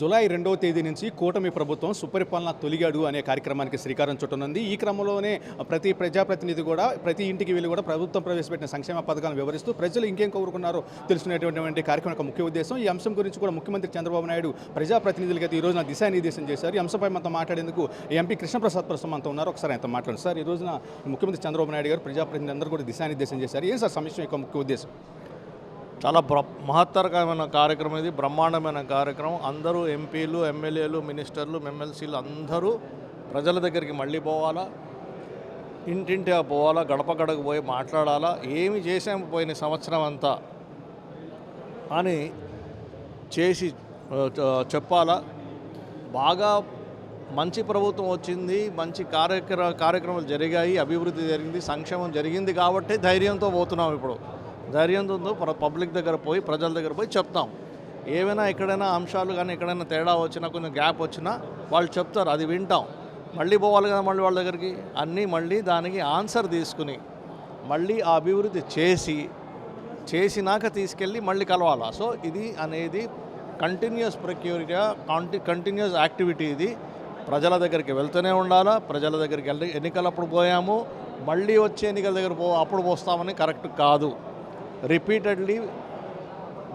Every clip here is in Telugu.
జూలై రెండవ తేదీ నుంచి కూటమి ప్రభుత్వం సుపరిపాలన తొలిగాడు అనే కార్యక్రమానికి శ్రీకారం చుట్టనుంది. ఈ క్రమంలోనే ప్రతి ప్రజాప్రతినిధి కూడా ప్రతి ఇంటికి వెళ్ళి కూడా ప్రభుత్వం ప్రవేశపెట్టిన సంక్షేమ పథకాలను వివరిస్తూ ప్రజలు ఇంకేం కోరుకున్నారో తెలుసుకునేటువంటి కార్యక్రమం యొక్క ముఖ్య ఉద్దేశం. ఈ అంశం గురించి కూడా ముఖ్యమంత్రి చంద్రబాబు నాయుడు ప్రజాప్రతినిధులకి అయితే ఈ రోజున దిశానిర్దేశం చేశారు. ఈ అంశంపై మనతో మాట్లాడేందుకు ఎంపీ కృష్ణప్రసాద్ ప్రస్తుతం మనతో ఉన్నారు. ఒకసారి ఆయనతో మాట్లాడండి. సార్ ఈ రోజున ముఖ్యమంత్రి చంద్రబాబు నాయుడు గారు ప్రజాప్రతినిధులు అందరూ కూడా దిశానిర్దేశం చేశారు. ఏం సార్ సమస్య యొక్క ముఖ్య ఉద్దేశం? చాలా బ్ర మహత్తరకరమైన కార్యక్రమం ఇది బ్రహ్మాండమైన కార్యక్రమం. అందరూ ఎంపీలు ఎమ్మెల్యేలు మినిస్టర్లు ఎమ్మెల్సీలు అందరూ ప్రజల దగ్గరికి మళ్ళీ పోవాలా? ఇంటింటిగా పోవాలా? గడప గడకు పోయి మాట్లాడాలా? ఏమి చేసాము పోయిన సంవత్సరం అంతా అని చేసి చెప్పాలా? బాగా మంచి ప్రభుత్వం వచ్చింది మంచి కార్యక్రమ కార్యక్రమాలు జరిగాయి అభివృద్ధి జరిగింది సంక్షేమం జరిగింది కాబట్టి ధైర్యంతో పోతున్నాం ఇప్పుడు. ధైర్యంతో ఉందో పబ్లిక్ దగ్గర పోయి ప్రజల దగ్గర పోయి చెప్తాం. ఏమైనా ఎక్కడైనా అంశాలు కానీ ఎక్కడైనా తేడా వచ్చినా కొంచెం గ్యాప్ వచ్చినా వాళ్ళు చెప్తారు అది వింటాం. మళ్ళీ పోవాలి కదా మళ్ళీ వాళ్ళ దగ్గరికి? అన్నీ మళ్ళీ దానికి ఆన్సర్ తీసుకుని మళ్ళీ ఆ అభివృద్ధి చేసి చేసినాక తీసుకెళ్ళి మళ్ళీ కలవాలా. సో ఇది అనేది కంటిన్యూస్ ప్రక్రియ కాంటి కంటిన్యూస్ యాక్టివిటీ ఇది. ప్రజల దగ్గరికి వెళ్తూనే ఉండాలా ప్రజల దగ్గరికి వెళ్ళి ఎన్నికలప్పుడు పోయాము మళ్ళీ వచ్చే ఎన్నికల దగ్గర పో అప్పుడు పోస్తామని కరెక్ట్ కాదు. రిపీటెడ్లీ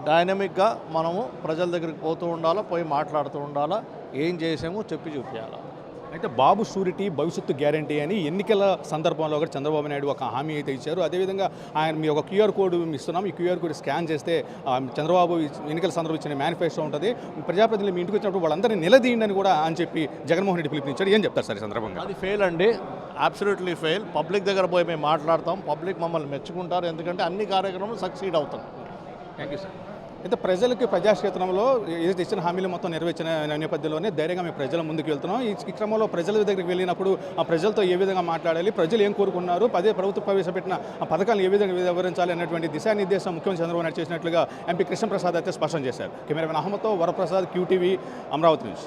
డైనమిక్గా మనము ప్రజల దగ్గరికి పోతూ ఉండాలా పోయి మాట్లాడుతూ ఉండాలా ఏం చేసామో చెప్పి చూపించాలా అయితే బాబు షూరిటీ భవిష్యత్తు గ్యారంటీ అని ఎన్నికల సందర్భంలో కూడా చంద్రబాబు నాయుడు ఒక హామీ అయితే ఇచ్చారు. అదేవిధంగా ఆయన మీ ఒక క్యూఆర్ కోడ్ ఇస్తున్నాం. ఈ క్యూఆర్ కోడ్ స్కాన్ చేస్తే చంద్రబాబు ఎన్నికల సందర్భం ఇచ్చిన మేనిఫెస్టో ఉంటుంది. ప్రజాప్రతినిధులు మీ ఇంటికి వచ్చినప్పుడు వాళ్ళందరినీ నిలదీయండి అని కూడా అని చెప్పి జగన్మోహన్ రెడ్డి పిలుపునిచ్చారు ఏం చెప్తారు సార్ ఈ సందర్భంగా? అది ఫెయిల్ అండి. అబ్సల్యూట్లీ ఫెయిల్ పబ్లిక్ దగ్గర పోయి మేము మాట్లాడతాం. పబ్లిక్ మమ్మల్ని మెచ్చుకుంటారు. ఎందుకంటే అన్ని కార్యక్రమాలు సక్సీడ్ అవుతాం. థ్యాంక్ యూ సార్ అయితే ప్రజలకు ప్రజాక్షేత్రంలో ఏదైతే ఇచ్చిన హామీలు మొత్తం నెరవేర్చిన నేపథ్యంలోనే ధైర్యంగా మేము ప్రజల ముందుకు వెళ్తున్నాం. ఈ ఈ క్రమంలో ప్రజల దగ్గరికి వెళ్ళినప్పుడు ఆ ప్రజలతో ఏ విధంగా మాట్లాడాలి ప్రజలు ఏం కోరుకున్నారు పదే ప్రభుత్వం ప్రవేశపెట్టిన ఆ పథకాలను ఏ విధంగా వివరించాలి అనేటువంటి దిశానిర్దేశం ముఖ్యమంత్రి చంద్రబాబు నాయుడు చేసినట్లుగా ఎంపీ కృష్ణప్రసాద్ అయితే స్పష్టం చేశారు. కెమెరామెన్ అహ్మద్తో వరప్రసాద్ క్యూటీవీ అమరావతి నుంచి